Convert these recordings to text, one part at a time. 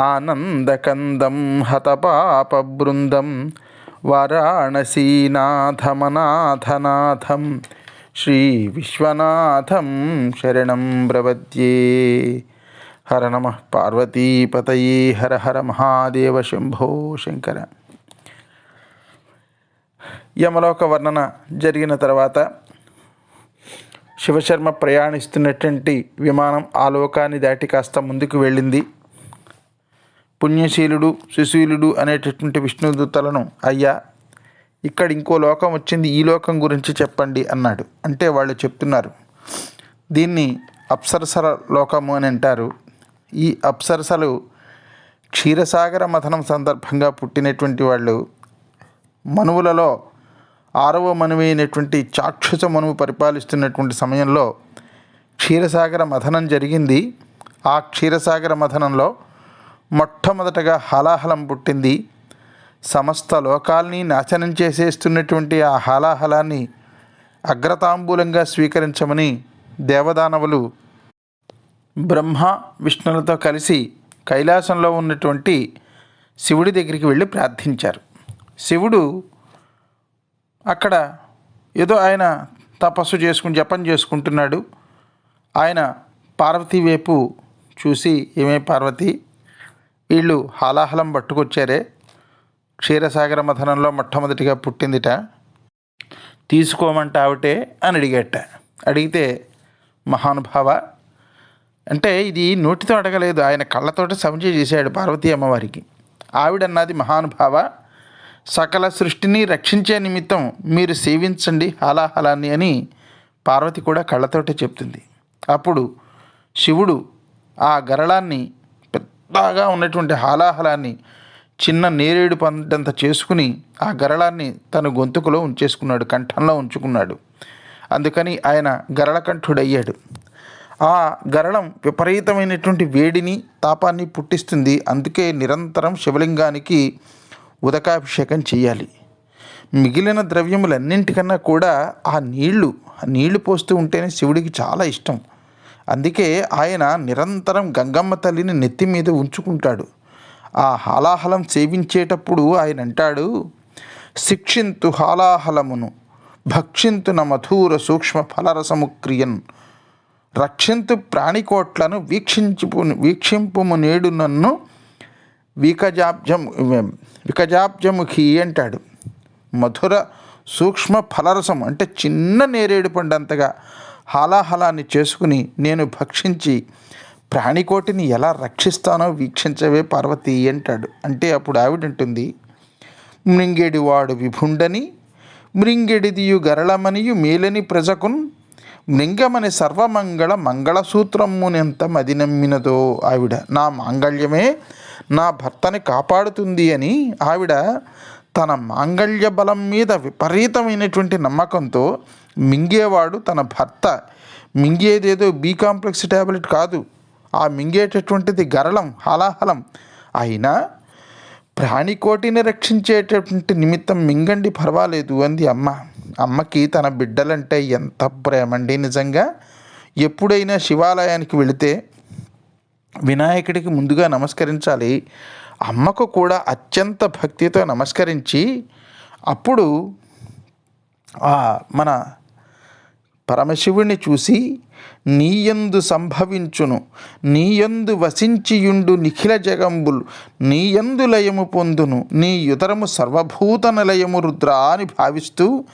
ఆనందకందం హతపాపబృందం వారాణసీనాథమనాథనాథం శ్రీ విశ్వనాథం శరణం ప్రవద్యే. హర నమ. పార్వతీపతయే. హర హర మహాదేవ శంభో శంకర. యమలోక వర్ణన జరిగిన తర్వాత శివశర్మ ప్రయాణిస్తున్నటువంటి విమానం ఆ లోకాన్ని దాటి కాస్త ముందుకు వెళ్ళింది. పుణ్యశీలుడు సుశీలుడు అనేటటువంటి విష్ణుదూతలను అయ్యా ఇక్కడ ఇంకో లోకం వచ్చింది ఈ లోకం గురించి చెప్పండి అన్నాడు. అంటే వాళ్ళు చెప్తున్నారు దీన్ని అప్సరసల లోకము అని అంటారు. ఈ అప్సరసలు క్షీరసాగర మథనం సందర్భంగా పుట్టినటువంటి వాళ్ళు మనువులలో ఆరవ మనువైనటువంటి చాక్షుష మనువు పరిపాలిస్తున్నటువంటి సమయంలో క్షీరసాగర మథనం జరిగింది. ఆ క్షీరసాగర మథనంలో మొట్టమొదటగా హలాహలం పుట్టింది. సమస్త లోకాల్ని నాశనం చేసేస్తున్నటువంటి ఆ హలాహలాన్ని అగ్రతాంబూలంగా స్వీకరించమని దేవదానవులు బ్రహ్మ విష్ణులతో కలిసి కైలాసంలో ఉన్నటువంటి శివుడి దగ్గరికి వెళ్ళి ప్రార్థించారు. శివుడు అక్కడ ఏదో ఆయన తపస్సు చేసుకుని జపం చేసుకుంటున్నాడు. ఆయన పార్వతీ వైపు చూసి ఏమే పార్వతి వీళ్ళు హాలాహలం పట్టుకొచ్చారే. క్షీరసాగర మథనంలో మొట్టమొదటిగా పుట్టిందిట. తీసుకోమంట ఆవిటే అని అడిగేట. అడిగితే మహానుభావ అంటే ఇది నోటితో అడగలేదు. ఆయన కళ్ళతోటి సమజ చేశాడు పార్వతీ అమ్మవారికి. ఆవిడన్నది మహానుభావ సకల సృష్టిని రక్షించే నిమిత్తం మీరు సేవించండి హాలాహలాన్ని అని పార్వతి కూడా కళ్ళతోటే చెప్తుంది. అప్పుడు శివుడు ఆ గరళాన్ని బాగా ఉన్నటువంటి హాలాహలాన్ని చిన్న నేరేడు పంటంత చేసుకుని ఆ గరళాన్ని తన గొంతుకులో ఉంచేసుకున్నాడు కంఠంలో ఉంచుకున్నాడు. అందుకని ఆయన గరళకంఠుడయ్యాడు. ఆ గరళం విపరీతమైనటువంటి వేడిని తాపాన్ని పుట్టిస్తుంది. అందుకే నిరంతరం శివలింగానికి ఉదకాభిషేకం చేయాలి మిగిలిన ద్రవ్యములన్నింటికన్నా కూడా ఆ నీళ్ళు నీళ్ళు పోస్తూ ఉంటేనే శివుడికి చాలా ఇష్టం. అందుకే ఆయన నిరంతరం గంగమ్మ తల్లిని నెత్తి మీద ఉంచుకుంటాడు. ఆ హాలాహలం సేవించేటప్పుడు ఆయన అంటాడు శిక్షింతు హాలాహలమును భక్షింతున మధుర సూక్ష్మ ఫలరసము క్రియన్. రక్షింతు ప్రాణికోట్లను వీక్షించుపు వీక్షింపుము నేడు నన్ను వికజాబ్జం వికజాబ్జముఖి అంటాడు. మధుర సూక్ష్మ ఫలరసం అంటే చిన్న నేరేడు పండంతగా హాలాహలాన్ని చేసుకుని నేను భక్షించి ప్రాణికోటిని ఎలా రక్షిస్తానో వీక్షించవే పార్వతి అంటాడు. అంటే అప్పుడు ఆవిడంటుంది మృంగెడివాడు విభుండని మృంగెడిదియు గరళమనియు మేలని ప్రజకున్ మృంగమని సర్వమంగళ మంగళసూత్రమునెంత మది నమ్మినదో ఆవిడ. నా మాంగళ్యమే నా భర్తని కాపాడుతుంది అని ఆవిడ తన మాంగళ్య బలం మీద విపరీతమైనటువంటి నమ్మకంతో మింగేవాడు తన భర్త. మింగేదేదో బీ కాంప్లెక్స్ ట్యాబ్లెట్ కాదు. ఆ మింగేటటువంటిది గరళం హలాహలం. అయినా ప్రాణికోటిని రక్షించేటటువంటి నిమిత్తం మింగండి పర్వాలేదు అంది అమ్మ. అమ్మకి తన బిడ్డలంటే ఎంత ప్రేమండి నిజంగా. ఎప్పుడైనా శివాలయానికి వెళితే వినాయకుడికి ముందుగా నమస్కరించాలి. అమ్మకు కూడా అత్యంత భక్తితో నమస్కరించి అప్పుడు మన పరమశివుని చూసి నీయందు సంభవించును నీయందు వసించియుండు నిఖిల జగంబులు నీయందు లయము పొందును నీ యుతరము సర్వభూత నిలయము రుద్ర అని భావిస్తూ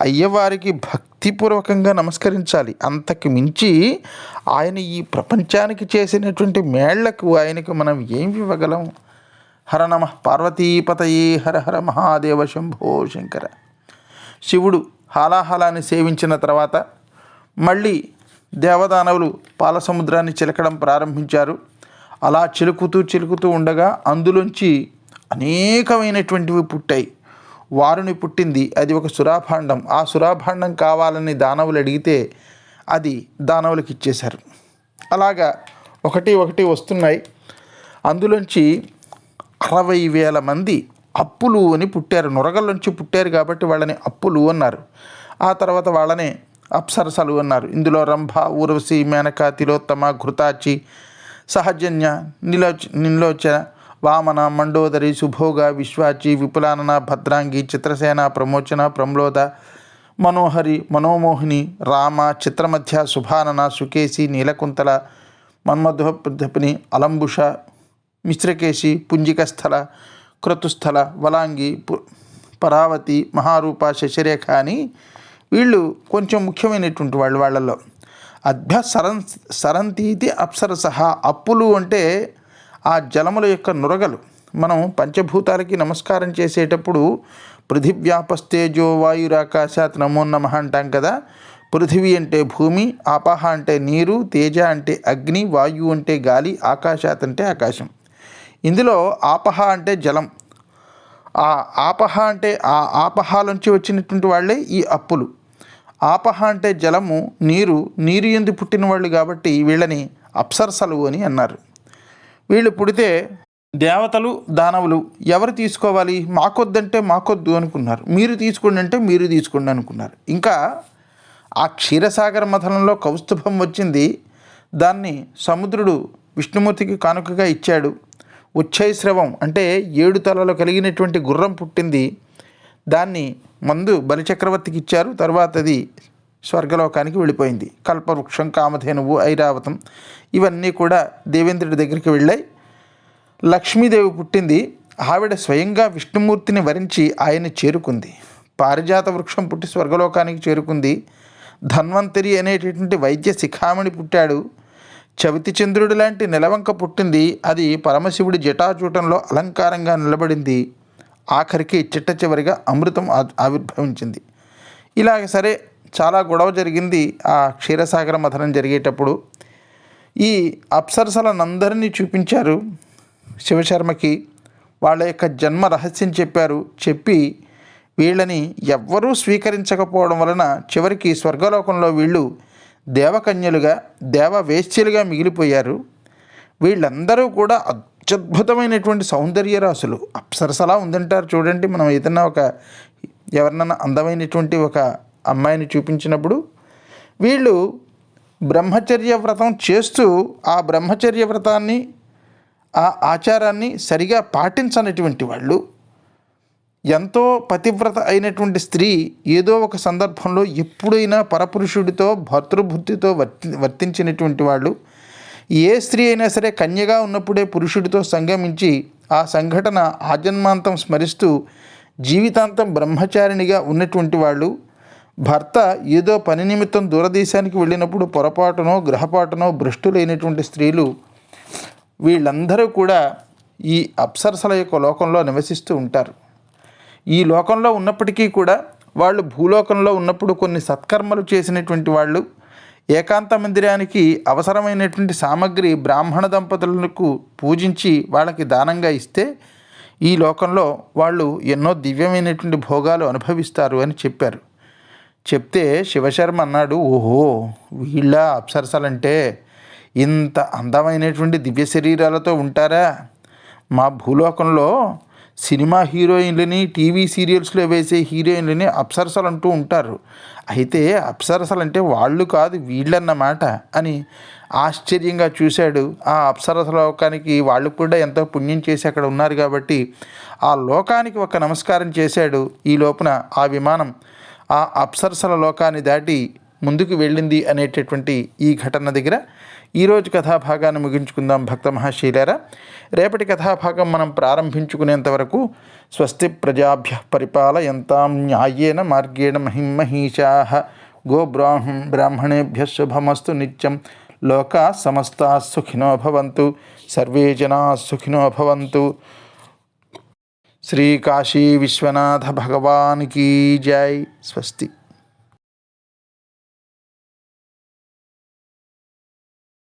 అయ్యవారికి భక్తిపూర్వకంగా నమస్కరించాలి. అంతకు మించి ఆయన ఈ ప్రపంచానికి చేసినటువంటి మేళ్ళకు ఆయనకు మనం ఏం ఇవ్వగలం? హర నమ పార్వతీపతయే హర హర మహాదేవ శంభో శంకర. శివుడు హాలాహలాన్ని సేవించిన తర్వాత మళ్ళీ దేవదానవులు పాలసముద్రాన్ని చిలకడం ప్రారంభించారు. అలా చిలుకుతూ చిలుకుతూ ఉండగా అందులోంచి అనేకమైనటువంటివి పుట్టాయి. వారుని పుట్టింది అది ఒక సురాభాండం. ఆ సురాభాండం కావాలని దానవులు అడిగితే అది దానవులకు ఇచ్చేశారు. అలాగా ఒకటి ఒకటి వస్తున్నాయి. అందులోంచి అరవై వేల మంది అప్పులు అని పుట్టారు. నొరగల్లోంచి పుట్టారు కాబట్టి వాళ్ళని అప్పులు అన్నారు. ఆ తర్వాత వాళ్ళనే అప్సరసలు అన్నారు. ఇందులో రంభ ఊర్వశి మేనక తిలోత్తమ ఘృతాచి సహజన్య నిలోచ నిలోచన వామన మండోదరి సుభోగ విశ్వాచి విపులానన భద్రాంగి చిత్రసేన ప్రమోచన ప్రమ్లోద మనోహరి మనోమోహిని రామ చిత్రమధ్య శుభానన సుకేసి నీలకుంతల మన్మధోపని అలంబుష మిశ్రకేశి పుంజికస్థల క్రతుస్థల వలాంగి పు- పరావతి మహారూప శశిరేఖ అని వీళ్ళు కొంచెం ముఖ్యమైనటువంటి వాళ్ళు వాళ్ళల్లో అభ్య సరం సరంతీతి అప్సరస అప్పులు అంటే ఆ జలముల యొక్క నురగలు. మనం పంచభూతాలకి నమస్కారం చేసేటప్పుడు పృథివ్యాపస్తేజో వాయురాకాశాత్ నమో నమః అంటాం కదా. పృథివీ అంటే భూమి ఆపహ అంటే నీరు తేజ అంటే అగ్ని వాయు అంటే గాలి ఆకాశాత్ అంటే ఆకాశం. ఇందులో ఆపహ అంటే జలం. ఆ ఆపహ అంటే ఆ ఆపహాలోంచి వచ్చినటువంటి వాళ్ళే ఈ అప్పులు. ఆపహ అంటే జలము నీరు నీరు ఎందు పుట్టిన వాళ్ళు కాబట్టి వీళ్ళని అప్సరసలు అని అన్నారు. వీళ్ళు పుడితే దేవతలు దానవులు ఎవరు తీసుకోవాలి? మాకొద్దంటే మాకొద్దు అనుకున్నారు. మీరు తీసుకోండి అంటే మీరు తీసుకోండి అనుకున్నారు. ఇంకా ఆ క్షీరసాగర మథనంలో కౌస్తుభం వచ్చింది. దాన్ని సముద్రుడు విష్ణుమూర్తికి కానుకగా ఇచ్చాడు. ఉచ్చైశ్రవం అంటే ఏడు తలలు కలిగినటువంటి గుర్రం పుట్టింది. దాన్ని మందు బలిచక్రవర్తికి ఇచ్చారు. తర్వాత అది స్వర్గలోకానికి వెళ్ళిపోయింది. కల్పవృక్షం కామధేనువు ఐరావతం ఇవన్నీ కూడా దేవేంద్రుడి దగ్గరికి వెళ్ళాయి. లక్ష్మీదేవి పుట్టింది. ఆవిడ స్వయంగా విష్ణుమూర్తిని వరించి ఆయన్ని చేరుకుంది. పారిజాత వృక్షం పుట్టి స్వర్గలోకానికి చేరుకుంది. ధన్వంతరి అనేటటువంటి వైద్య శిఖామణి పుట్టాడు. చవితి చంద్రుడి లాంటి నిలవంక పుట్టింది. అది పరమశివుడి జటాచూటంలో అలంకారంగా నిలబడింది. ఆఖరికి చిట్ట చివరిగా అమృతం ఆవిర్భవించింది. ఇలాగ సరే చాలా గొడవ జరిగింది ఆ క్షీరసాగర మథనం జరిగేటప్పుడు. ఈ అప్సరసలనందరినీ చూపించారు శివశర్మకి. వాళ్ళ యొక్క జన్మ రహస్యం చెప్పారు చెప్పి వీళ్ళని ఎవ్వరూ స్వీకరించకపోవడం వలన చివరికి స్వర్గలోకంలో వీళ్ళు దేవకన్యలుగా దేవవేశ్యలుగా మిగిలిపోయారు. వీళ్ళందరూ కూడా అత్యద్భుతమైనటువంటి సౌందర్య రాసులు అప్సరసలా ఉందంటారు. చూడండి మనం ఏదైనా ఒక ఎవరినైనా అందమైనటువంటి ఒక అమ్మాయిని చూపించినప్పుడు వీళ్ళు బ్రహ్మచర్య వ్రతం చేస్తూ ఆ బ్రహ్మచర్య వ్రతాన్ని ఆ ఆచారాన్ని సరిగా పాటించనటువంటి వాళ్ళు ఎంతో పతివ్రత అయినటువంటి స్త్రీ ఏదో ఒక సందర్భంలో ఎప్పుడైనా పరపురుషుడితో భర్తృబుద్ధితో వర్తి వర్తించినటువంటి వాళ్ళు ఏ స్త్రీ అయినా సరే కన్యగా ఉన్నప్పుడే పురుషుడితో సంగమించి ఆ సంఘటన ఆజన్మాంతం స్మరిస్తూ జీవితాంతం బ్రహ్మచారిణిగా ఉన్నటువంటి వాళ్ళు భర్త ఏదో పని నిమిత్తం దూరదేశానికి వెళ్ళినప్పుడు పొరపాటునో గ్రహపాటునో భ్రష్టులైనటువంటి స్త్రీలు వీళ్ళందరూ కూడా ఈ అప్సరసల యొక్క లోకంలో నివసిస్తూ ఉంటారు. ఈ లోకంలో ఉన్నప్పటికీ కూడా వాళ్ళు భూలోకంలో ఉన్నప్పుడు కొన్ని సత్కర్మలు చేసినటువంటి వాళ్ళు ఏకాంత మందిరానికి అవసరమైనటువంటి సామగ్రి బ్రాహ్మణ దంపతులకు పూజించి వాళ్ళకి దానంగా ఇస్తే ఈ లోకంలో వాళ్ళు ఎన్నో దివ్యమైనటువంటి భోగాలు అనుభవిస్తారు అని చెప్పారు. చెప్తే శివశర్మ అన్నాడు ఓహో వీళ్ళ అప్సరసలంటే ఇంత అందమైనటువంటి దివ్య శరీరాలతో ఉంటారా? మా భూలోకంలో సినిమా హీరోయిన్లని టీవీ సీరియల్స్లో వేసే హీరోయిన్లని అప్సరసలు అంటూ ఉంటారు. అయితే అప్సరసలు అంటే వాళ్ళు కాదు వీళ్ళన్నమాట అని ఆశ్చర్యంగా చూశాడు. ఆ అప్సరస లోకానికి వాళ్ళు కూడా ఎంతో పుణ్యం చేసి అక్కడ ఉన్నారు కాబట్టి ఆ లోకానికి ఒక నమస్కారం చేశాడు ఈ లోపున ఆ విమానం. ఆ అప్సరసల లోకాన్ని దాటి ముందుకు వెళ్ళింది అనేటటువంటి ఈ ఘటన దగ్గర ఈరోజు కథాభాగాన్ని ముగించుకుందాం భక్త మహాశీలారా. రేపటి కథాభాగం మనం ప్రారంభించుకునేంత వరకు స్వస్తి ప్రజాభ్య పరిపాలయంతాం న్యాయేన మార్గేణ మహిమహీషా. గోబ్రాహ్మ బ్రాహ్మణేభ్య శుభమస్తు నిత్యం. లోకా సమస్తా సుఖినో భవంతు. సర్వే జనా సుఖినో భవంతు. శ్రీ కాశీ విశ్వనాథ భగవాన్ కీ జై. స్వస్తి.